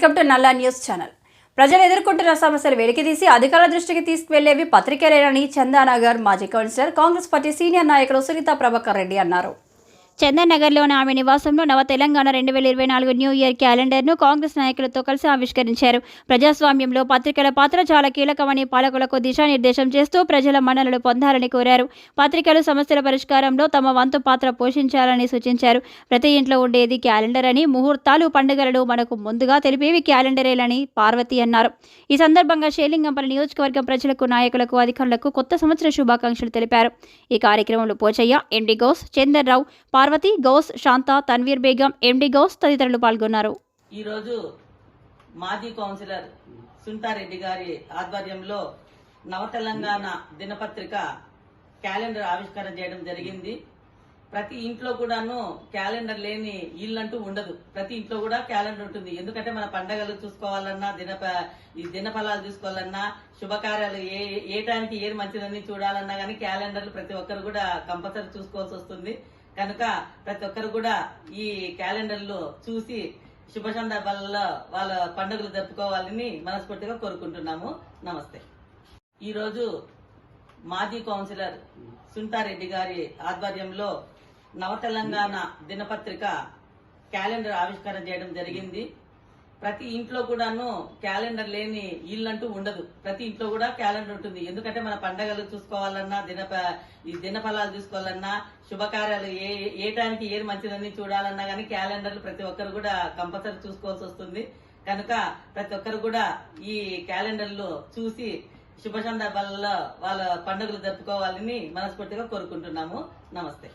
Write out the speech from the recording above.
Welcome to Nalla news channel. ప్రజలు ఎదుర్కొంటున్న సమస్యలు వెలికితీసి అధికారుల దృష్టికి తీసుకువెళ్ళేవి పత్రికలేనని చందానగర్ మాజీ కౌన్సిలర్ కాంగ్రెస్ పార్టీ సీనియర్ నాయకులు సునీత ప్రభాకర్ రెడ్డి అన్నారు. చందనగర్లోని ఆమె నివాసంలో నవ తెలంగాణ రెండు వేల ఇరవై నాలుగు న్యూ ఇయర్ క్యాలెండర్ను కాంగ్రెస్ నాయకులతో కలిసి ఆవిష్కరించారు. ప్రజాస్వామ్యంలో పత్రికల పాత్ర చాలా కీలకమని పాలకులకు దిశానిర్దేశం చేస్తూ ప్రజల మన్ననలు పొందాలని కోరారు. పత్రికలు సమస్యల పరిష్కారంలో తమ వంతు పాత్ర పోషించాలని సూచించారు. ప్రతి ఇంట్లో ఉండేది క్యాలెండర్ అని ముహూర్తాలు పండుగలను మనకు ముందుగా తెలిపేవి క్యాలెండరేలని పార్వతి అన్నారు. ఈ సందర్భంగా షేలింగంపల్లి నియోజకవర్గం ప్రజలకు నాయకులకు అధికారులకు కొత్త సంవత్సర శుభాకాంక్షలు తెలిపారు. ఈ కార్యక్రమంలో పోచయ్య ఎండి గౌస్ చందర్రావు పార్వతి గౌస్ శాంత తన్వీర్ బేగం ఎండి గౌస్ తదితరులు పాల్గొన్నారు. ఈరోజు మాజీ కౌన్సిలర్ సుంటారెడ్డి గారి ఆధ్వర్యంలో నవ తెలంగాణ దినపత్రిక క్యాలెండర్ ఆవిష్కరణ చేయడం జరిగింది. ప్రతి ఇంట్లో కూడాను క్యాలెండర్ లేని ఇల్లంటూ ఉండదు. ప్రతి ఇంట్లో కూడా క్యాలెండర్ ఉంటుంది. ఎందుకంటే మన పండగలు చూసుకోవాలన్నా దినప ఈ దినఫలాలు చూసుకోవాలన్నా శుభకార్యాలు ఏ ఏ టైంకి ఏది మంచిదని చూడాలన్నా కానీ క్యాలెండర్లు ప్రతి ఒక్కరు కూడా కంపల్సరీ చూసుకోవాల్సి వస్తుంది. కనుక ప్రతి ఒక్కరు కూడా ఈ క్యాలెండర్లో చూసి శుభ సందర్భాలలో వాళ్ళ పండుగలు జరుపుకోవాలని మనస్ఫూర్తిగా కోరుకుంటున్నాము. నమస్తే. ఈరోజు మాజీ కౌన్సిలర్ సుంటారెడ్డి గారి ఆధ్వర్యంలో నవ తెలంగాణ దినపత్రిక క్యాలెండర్ ఆవిష్కరణ చేయడం జరిగింది. ప్రతి ఇంట్లో కూడాను క్యాలెండర్ లేని ఇల్లంటూ ఉండదు. ప్రతి ఇంట్లో కూడా క్యాలెండర్ ఉంటుంది. ఎందుకంటే మన పండగలు చూసుకోవాలన్నా దిన ఈ దినఫలాలు చూసుకోవాలన్నా శుభకార్యాలు ఏ ఏ టైంకి ఏది మంచిదని చూడాలన్నా కానీ క్యాలెండర్లు ప్రతి ఒక్కరు కూడా కంపల్సరీ చూసుకోవాల్సి వస్తుంది. కనుక ప్రతి ఒక్కరు కూడా ఈ క్యాలెండర్లు చూసి శుభ సందర్భాలలో వాళ్ళ పండుగలు జరుపుకోవాలని మనస్ఫూర్తిగా కోరుకుంటున్నాము. నమస్తే.